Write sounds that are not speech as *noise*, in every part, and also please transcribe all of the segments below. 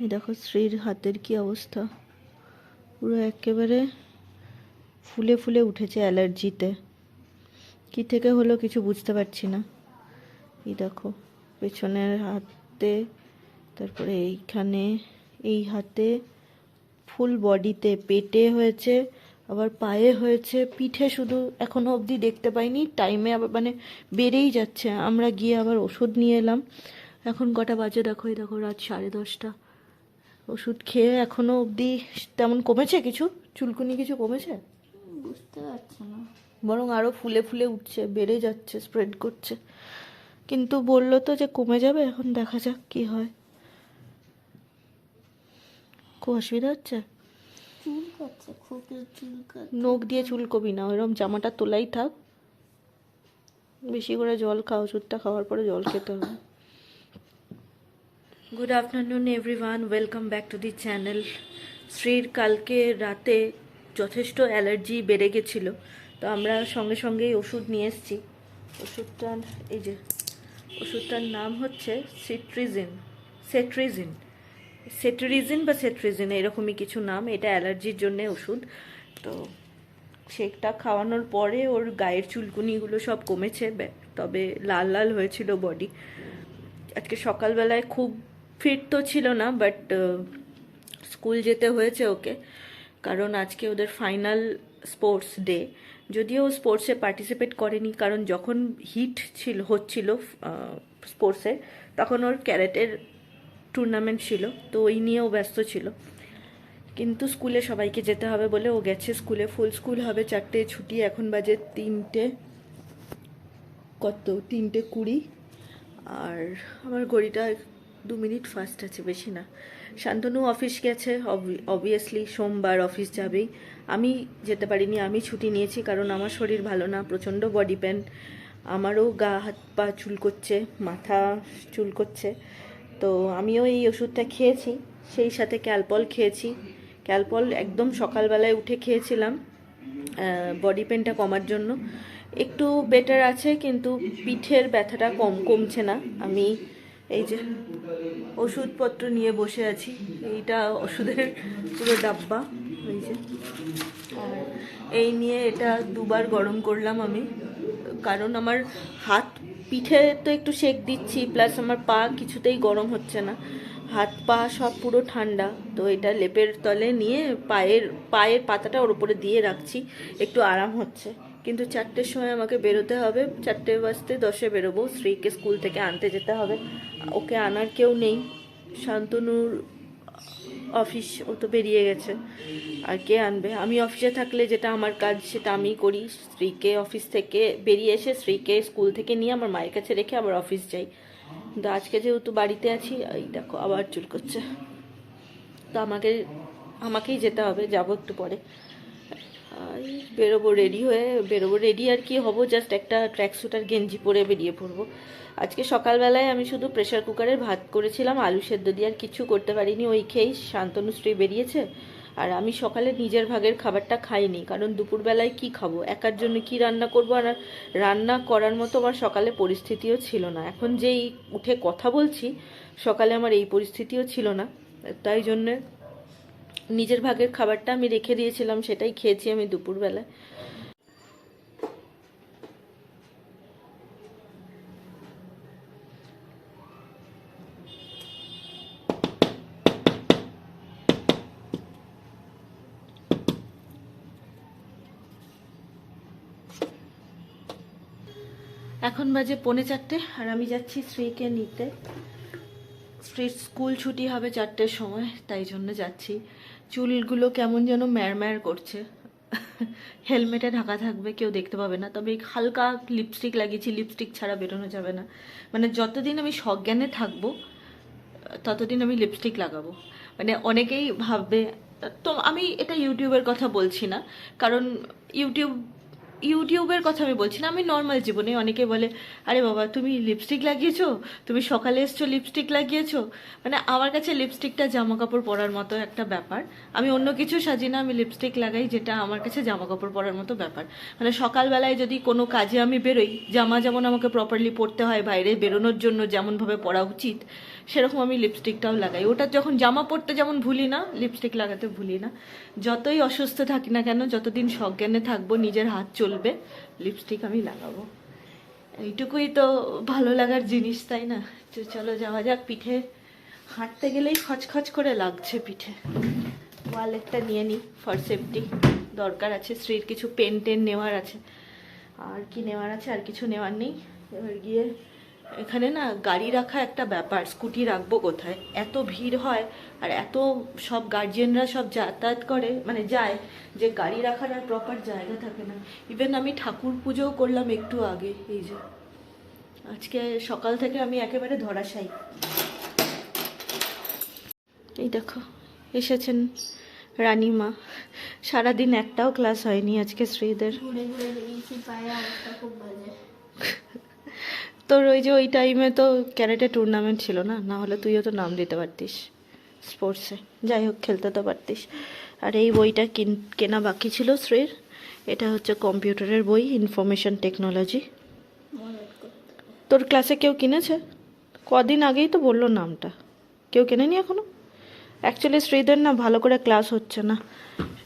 এই দেখো শ্রীর হাতের কি অবস্থা। পুরো একেবারে ফুলে ফুলে উঠেছে অ্যালার্জিতে। কি থেকে হলো কিছু বুঝতে পারছি না। এই দেখো, পেছনের হাতে, তারপরে এইখানে, এই হাতে ফুল বডিতে পেটে হয়েছে, আবার পায়ে হয়েছে, পিঠে শুধু এখনও অবধি দেখতে পাইনি, টাইমে আবার মানে বেড়েই যাচ্ছে। আমরা গিয়ে আবার ওষুধ নিয়ে এলাম। এখন কটা বাজে দেখো, এই দেখো রাত সাড়ে দশটা। ওষুধ খেয়ে এখনও অবধি তেমন কমেছে কিছু? চুলকুনি কিছু কমেছে? বুঝতে পারছি না। বরং আরও ফুলে ফুলে উঠছে বেড়ে যাচ্ছে স্প্রেড করছে। কিন্তু বলল তো যে কমে যাবে এখন দেখা যাক কি হয়। খুব অসুবিধা হচ্ছে? নখ দিয়ে চুলকবি না ওইরকম জামাটা তোলাই থাক। বেশি করে জল খাও ওষুধটা খাওয়ার পরে জল খেতে হবে। Good afternoon everyone welcome back to the channel শ্রীর কালকে রাতে যথেষ্ট অ্যালার্জি বেড়ে গেছিল। তো আমরা সঙ্গে সঙ্গেই ওষুধ নিয়ে এসেছি। ওষুধটার, এই যে, ওষুধটার নাম হচ্ছে সিট্রিজিন সেট্রিজিন সেট্রিজিন বা সেট্রিজিন এরকমই কিছু নাম। এটা অ্যালার্জির জন্য ওষুধ। তো সেটা খাওয়ানোর পরে ওর গায়ের চুলকুনিগুলো সব কমেছে। তবে লাল লাল হয়েছিল বডি আজকে সকালবেলায় খুব ফিট তো ছিল না বাট স্কুল যেতে হয়েছে ওকে। কারণ আজকে ওদের ফাইনাল স্পোর্টস ডে যদিও স্পোর্টসে পার্টিসিপেট করেনি, কারণ যখন হিট ছিল, হচ্ছিল স্পোর্টসে তখন ওর ক্যারেটের টুর্নামেন্ট ছিল, তো ওই নিয়েও ব্যস্ত ছিল। কিন্তু স্কুলে সবাইকে যেতে হবে বলে ও গেছে স্কুলে। ফুল স্কুল হবে চারটে, ছুটি এখন বাজে তিনটে, কত? তিনটে কুড়ি। আর আমার ঘড়িটা দু মিনিট ফাস্ট আছে, বেশি না। শান্তনু অফিস গেছে অবভিয়াসলি সোমবার অফিস যাবেই। আমি যেতে পারিনি, আমি ছুটি নিয়েছি কারণ আমার শরীর ভালো না, প্রচণ্ড বডি পেন আমারও গা, হাত, পা চুলকোচ্ছে, মাথা চুলকোচ্ছে। তো আমিও এই ওষুধটা খেয়েছি, সেই সাথে ক্যালপল খেয়েছি। ক্যালপল একদম সকালবেলায় উঠে খেয়েছিলাম বডি পেনটা কমার জন্য। একটু বেটার আছে, কিন্তু পিঠের ব্যথাটা কম, কমছে না। আমি এই যে ওষুধপত্র নিয়ে বসে আছি। এইটা ওষুধের পুরো ডাব্বা, এই যে। এই নিয়ে এটা দুবার গরম করলাম আমি। কারণ আমার হাত পিঠে তো একটু সেক দিচ্ছি, প্লাস আমার পা কিছুতেই গরম হচ্ছে না। হাত পা সব পুরো ঠান্ডা, তো এটা লেপের তলে নিয়ে পায়ের পায়ের পাতাটা ওর উপরে দিয়ে রাখছি, একটু আরাম হচ্ছে। কিন্তু চারটের সময় আমাকে বেরোতে হবে। চারটে বাজতে দশে বেরোবো। স্ত্রীকে স্কুল থেকে আনতে যেতে হবে। ওকে আনার কেউ নেই। শান্তনুর অফিস, ও তো বেরিয়ে গেছে। আর কে আনবে? আমি অফিসে থাকলে যেটা আমার কাজ, সেটা আমি করি। স্ত্রীকে অফিস থেকে বেরিয়ে এসে স্ত্রীকে স্কুল থেকে নিয়ে আমার মায়ের কাছে রেখে আবার অফিস যাই। কিন্তু আজকে যেহেতু বাড়িতে আছি, এই দেখো আবার চুল করছে। তো আমাকে, আমাকেই যেতে হবে। যাব একটু পরে। বেরোবো রেডি হয়ে, বেরোবো রেডি আর কি হব? জাস্ট একটা ট্র্যাক স্যুট আর গেঞ্জি পরে বেরিয়ে পড়ব। আজকে সকালবেলায় আমি শুধু প্রেশার কুকারের ভাত করেছিলাম, আলু সেদ্ধ দিয়ে আর কিছু করতে পারিনি, ওই খেয়েই শান্তনু স্ত্রী বেরিয়েছে। আর আমি সকালে নিজের ভাগের খাবারটা খাইনি, কারণ দুপুরবেলায় কি খাব? একার জন্য কি রান্না করব? আর রান্না করার মতো আমার সকালে পরিস্থিতিও ছিল না। এখন যেই উঠে কথা বলছি, সকালে আমার এই পরিস্থিতিও ছিল না। তাই জন্যে নিজের ভাগের খাবারটা আমি রেখে দিয়েছিলাম, সেটাই খেয়েছি আমি দুপুরবেলায় এখন বাজে পৌনে চারটে, আর আমি যাচ্ছি শ্রীকে নিতে। স্ট্রিট স্কুল ছুটি হবে চারটের সময়, তাই জন্য যাচ্ছি। চুলগুলো কেমন যেন ম্যারম্যার করছে। হেলমেটে ঢাকা থাকবে, কেউ দেখতে পাবে না। তবে হালকা লিপস্টিক লাগিয়েছি লিপস্টিক ছাড়া বেরোনো যাবে না। মানে যতদিন আমি সজ্ঞানে থাকব, ততদিন আমি লিপস্টিক লাগাবো। মানে অনেকেই ভাববে, তো আমি এটা ইউটিউবের কথা বলছি না, কারণ ইউটিউব ইউটিউবের কথা আমি বলছি না, আমি নর্মাল জীবনে অনেকে বলে, আরে বাবা, তুমি লিপস্টিক লাগিয়েছো? তুমি সকালে এসছো লিপস্টিক লাগিয়েছো? মানে আমার কাছে লিপস্টিকটা জামা কাপড় পরার মতো একটা ব্যাপার। আমি অন্য কিছু সাজি না, আমি লিপস্টিক লাগাই যেটা আমার কাছে জামা কাপড় পরার মতো ব্যাপার। মানে সকালবেলায় যদি কোনো কাজে আমি বেরোই, জামা যেমন আমাকে প্রপারলি পরতে হয় বাইরে বেরোনোর জন্য যেমনভাবে পরা উচিত সেরকম আমি লিপস্টিকটাও লাগাই। ওটা যখন জামা পরতে যেমন ভুলি না লিপস্টিক লাগাতে ভুলি না। যতই অসুস্থ থাকি না কেন, যতদিন সজ্ঞানে থাকব, নিজের হাত চলবে লিপস্টিক আমি লাগাবো। এইটুকুই তো ভালো লাগার জিনিস, তাই না? চলো যাওয়া যাক পিঠে। হাঁটতে গেলেই খচখচ করে লাগছে পিঠে। ওয়ালেটটা নিয়ে নিই ফর সেফটি দরকার আছে, স্ত্রীর কিছু পেন টেন নেওয়ার আছে। আর কি নেওয়ার আছে, আর কিছু নেওয়ার নেই। এবার গিয়ে এখানে না গাড়ি রাখা একটা ব্যাপার স্কুটি রাখব কোথায়? এত ভিড় হয় আর এত সব গার্জিয়ানরা সব যাতায়াত করে মানে যায় যে গাড়ি রাখার আর প্রপার জায়গা থাকে না। ইভেন আমি ঠাকুর পুজোও করলাম একটু আগে এই যে। আজকে সকাল থেকে আমি একেবারে ধরাশায়ী। এই দেখো এসেছেন রানীমা। সারাদিন একটাও ক্লাস হয়নি আজকে শ্রীদের। *laughs* তোর ওই যে ওই টাইমে তো ক্যারেটে টুর্নামেন্ট ছিল না? না হলে তুইও তো নাম দিতে পারতিস স্পোর্টসে যাই হোক, খেলতে তো পারতিস। আর এই বইটা কিন- কেনা বাকি ছিল শ্রীর। এটা হচ্ছে কম্পিউটারের বই ইনফরমেশন টেকনোলজি তোর ক্লাসে কেউ কিনেছে? কদিন আগেই তো বলল নামটা। কেউ কেনেনি এখনও? অ্যাকচুয়ালি শ্রীদের না ভালো করে ক্লাস হচ্ছে না।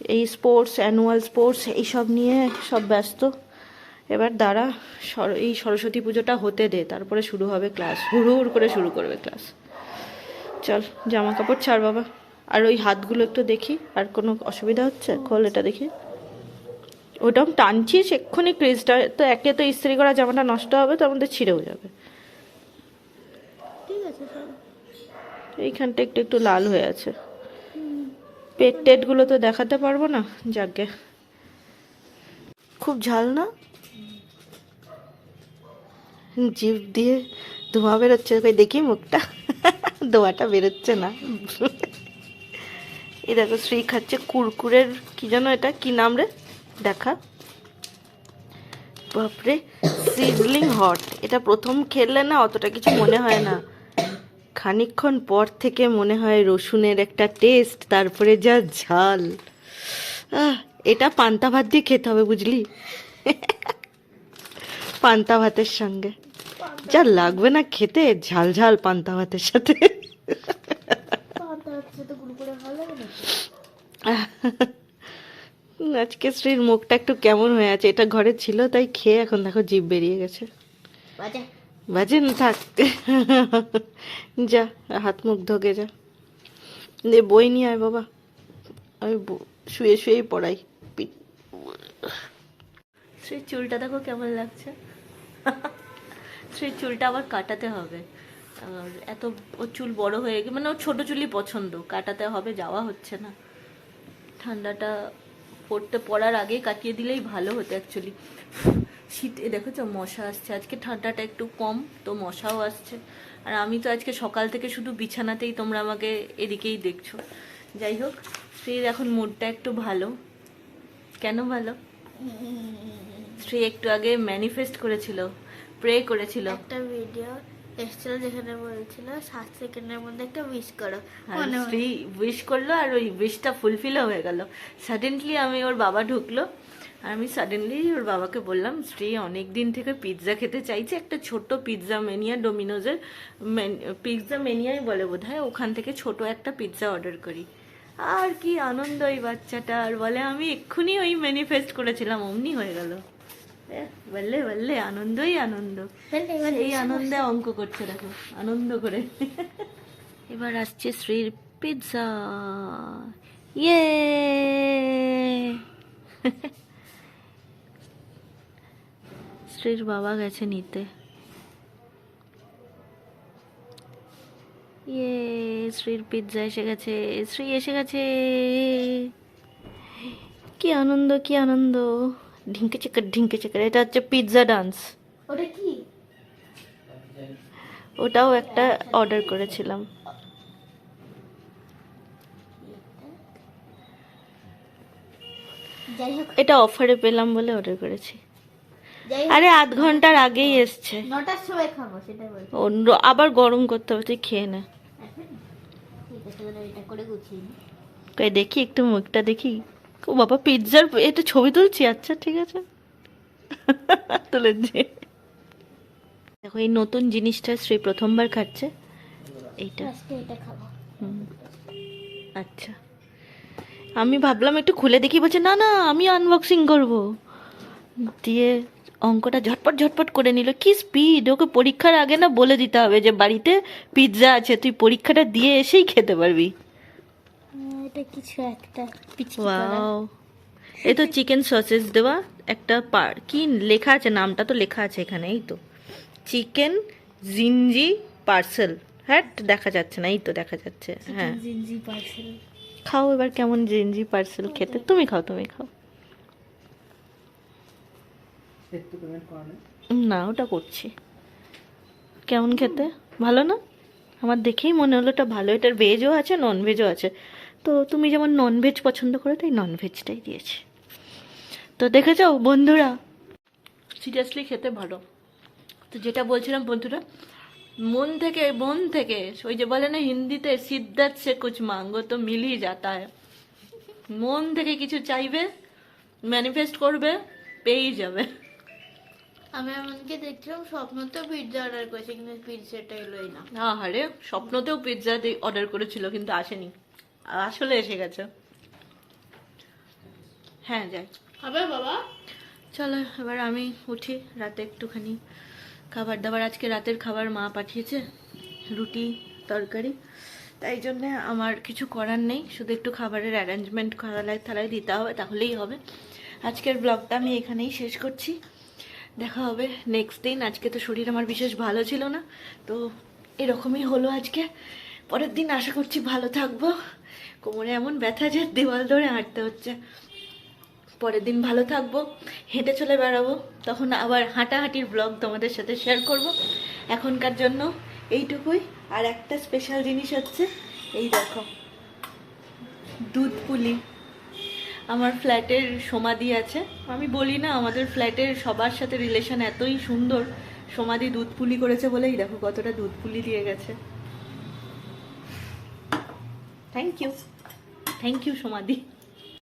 এই স্পোর্টস অ্যানুয়াল স্পোর্টস এইসব নিয়ে সব ব্যস্ত। এবার দাঁড়া এই সরস্বতী পুজোটা হতে দে তারপরে শুরু হবে ক্লাস। হুড় হুড় করে শুরু করবে ক্লাস। চল জামা কাপড় ছাড় বাবা। আর ওই হাতগুলো একটু দেখি আর কোনো অসুবিধা হচ্ছে? খোল এটা দেখি। ওটাও টানছিস এক্ষুনি ক্রিজটা। তো একে তো ইস্ত্রি করা জামাটা নষ্ট হবে তার মধ্যে ছিঁড়েও যাবে। ঠিক আছে এইখানটা একটু একটু লাল হয়ে আছে। পেট টেটগুলো তো দেখাতে পারব না? যাকে খুব ঝাল না? জিভ দিয়ে ধোঁয়া বেরোচ্ছে, কই দেখি মুখটা। ধোঁয়াটা বেরোচ্ছে না। এই দেখো শ্রী খাচ্ছে কুরকুরের, কি যেন এটা? কি নাম রে? দেখা। বাপরে সিজলিং হট। এটা প্রথম খেললে না অতটা কিছু মনে হয় না। খানিকক্ষণ পর থেকে মনে হয় রসুনের একটা টেস্ট, তারপরে যা ঝাল। এটা পান্তা ভাত দিয়ে খেতে হবে, বুঝলি? পান্তা ভাতের সঙ্গে। যা লাগবে না খেতে ঝাল ঝাল পান্তা ভাতের সাথে। আজকে শ্রীর মুখটা একটু কেমন হয়ে আছে এটা ঘরে ছিল তাই খেয়ে এখন দেখো জিভ বেরিয়ে গেছে। বাজে। বাজে না থাক। যা হাত মুখ ধোকে যা। দে বই নিয়ে আয় বাবা। আমি শুয়ে শুয়েই পড়াই। পিঠ শ্রী চুলটা দেখো কেমন লাগছে। শ্রী চুলটা আবার কাটাতে হবে। আর এত ওর চুল বড় হয়ে গেছে মানে ওর ছোট চুলই পছন্দ, কাটাতে হবে, যাওয়া হচ্ছে না। ঠান্ডাটা পড়তে, পড়ার আগে কাটিয়ে দিলেই ভালো হতো অ্যাকচুয়ালি শীতে দেখেছ মশা আসছে, আজকে ঠান্ডাটা একটু কম, তো মশাও আসছে। আর আমি তো আজকে সকাল থেকে শুধু বিছানাতেই তোমরা আমাকে এদিকেই দেখছ। যাই হোক শ্রীর এখন মুডটা একটু ভালো। কেন ভালো? শ্রী একটু আগে ম্যানিফেস্ট করেছিল। প্রে করেছিল। একটা ভিডিও এসেছিল যেখানে বলেছিল সাত সেকেন্ডের মধ্যে একটা উইশ করো। মনে। শ্রী উইশ করল আর ওই উইশটা ফুলফিলও হয়ে গেল। সাডেনলি আমি ওর বাবা ঢুকলো আর আমি সাডেনলি ওর বাবাকে বললাম শ্রী অনেক দিন থেকে পিৎজা খেতে চাইছে একটা ছোট পিৎজা মেনিয়া ডোমিনোজের পিৎজা মেনিয়াই বলে বোধ হয় ওখান থেকে ছোট একটা পিৎজা অর্ডার করি। আর কি আনন্দ ওই বাচ্চাটা আর বলে আমি এক্ষুনি ওই ম্যানিফেস্ট করেছিলাম অমনি হয়ে গেল। বললে বললে আনন্দই আনন্দ এই আনন্দে অঙ্ক করছে দেখো আনন্দ করে এবার আসছে শ্রীর পিৎজা ইয়ে শ্রীর বাবা গেছে নিতে ইয়ে শ্রীর পিৎজা এসে গেছে শ্রী এসে গেছে কি আনন্দ কি আনন্দ ঢিঙ্কে চেকার ঢিঙ্কে চেকার এটা হচ্ছে পিৎজা ডান্স ওটা কি? ওটাও একটা অর্ডার করেছিলাম। এটা অফারে পেলাম বলে অর্ডার করেছি। আরে আধ ঘণ্টার আগেই এসছে। নটার সময় খাব সেটাই বলছি। অন্য আবার গরম করতে হবে তুই খেয়ে নে। কই দেখি একটু মুখটা দেখি। ও বাবা পিৎজার এটা ছবি তুলছি? আচ্ছা ঠিক আছে। তুলেছি দেখো এই নতুন জিনিসটা শ্রী প্রথমবার খাচ্ছে। এইটা। আজকে এটা খাব। হুম। আচ্ছা। আমি ভাবলাম একটু খুলে দেখি বলছে না না আমি আনবক্সিং করব। দিয়ে অঙ্কটা ঝটপট ঝটপট করে নিল। কি স্পিড ওকে পরীক্ষার আগে না বলে দিতে হবে যে বাড়িতে পিৎজা আছে তুই পরীক্ষাটা দিয়ে এসেই খেতে পারবি। এটা কিছু একটা ওয়াও এই তো চিকেন সসেস দেওয়া একটা পার কি লেখা আছে? নামটা তো লেখা আছে এখানে এই তো। চিকেন জিঞ্জি পার্সেল হ্যাঁ দেখা যাচ্ছে না এই তো দেখা যাচ্ছে হ্যাঁ। জিঞ্জি পার্সেল খাও এবার কেমন জিঞ্জি পার্সেল খেতে। তুমি খাও তুমি খাও। না। ওটা করছি। কেমন খেতে? ভালো না? আমার দেখেই মনে হলো ওটা ভালো। এটার ভেজও আছে নন ভেজও আছে। তো তুমি যেমন নন ভেজ পছন্দ করো তাই নন ভেজটাই দিয়েছি। তো দেখে যাও বন্ধুরা? সিরিয়াসলি খেতে ভালো। তো যেটা বলছিলাম বন্ধুরা মন থেকে মন থেকে ওই যে বলে না হিন্দিতে সিদ্ধার্থ সে কুছ মাঙ্গো তো মিলই যাতা হয় মন থেকে কিছু চাইবে ম্যানিফেস্ট করবে পেয়েই যাবে। আমি এমনকি দেখছিলাম স্বপ্নতেও পিৎজা অর্ডার করেছি কিন্তু পিৎজাটা এলোই না। না হারে স্বপ্নতেও পিৎজা অর্ডার করেছিল কিন্তু আসেনি। আসলে এসে গেছে। হ্যাঁ যাই। হবে বাবা? চলো এবার আমি উঠি রাতে একটুখানি। খাবার দাবার আজকে রাতের খাবার মা পাঠিয়েছে রুটি তরকারি। তাই জন্যে আমার কিছু করার নেই শুধু একটু খাবারের অ্যারেঞ্জমেন্ট থালায় থালায় দিতে হবে তাহলেই হবে। আজকের ব্লগটা আমি এখানেই শেষ করছি। দেখা হবে নেক্সট দিন। আজকে তো শরীর আমার বিশেষ ভালো ছিল না তো এরকমই হলো আজকে। পরের দিন আশা করছি ভালো থাকব। কোমরে এমন ব্যথা যে দেওয়াল ধরে হাঁটতে হচ্ছে। পরের দিন ভালো থাকব, হেঁটে চলে বেড়াবো, তখন আবার হাঁটাহাঁটির ব্লগ তোমাদের সাথে শেয়ার করব। এখনকার জন্য এইটুকুই। আর একটা স্পেশাল জিনিস হচ্ছে, এই দেখো, দুধ পুলি। আমার ফ্ল্যাটের সমাধি আছে। আমি বলি না, আমাদের ফ্ল্যাটের সবার সাথে রিলেশন এতই সুন্দর। সমাধি দুধ পুলি করেছে বলেই দেখো কতটা দুধ পুলি দিয়ে গেছে। থ্যাংক ইউ থ্যাংক ইউ সমাধি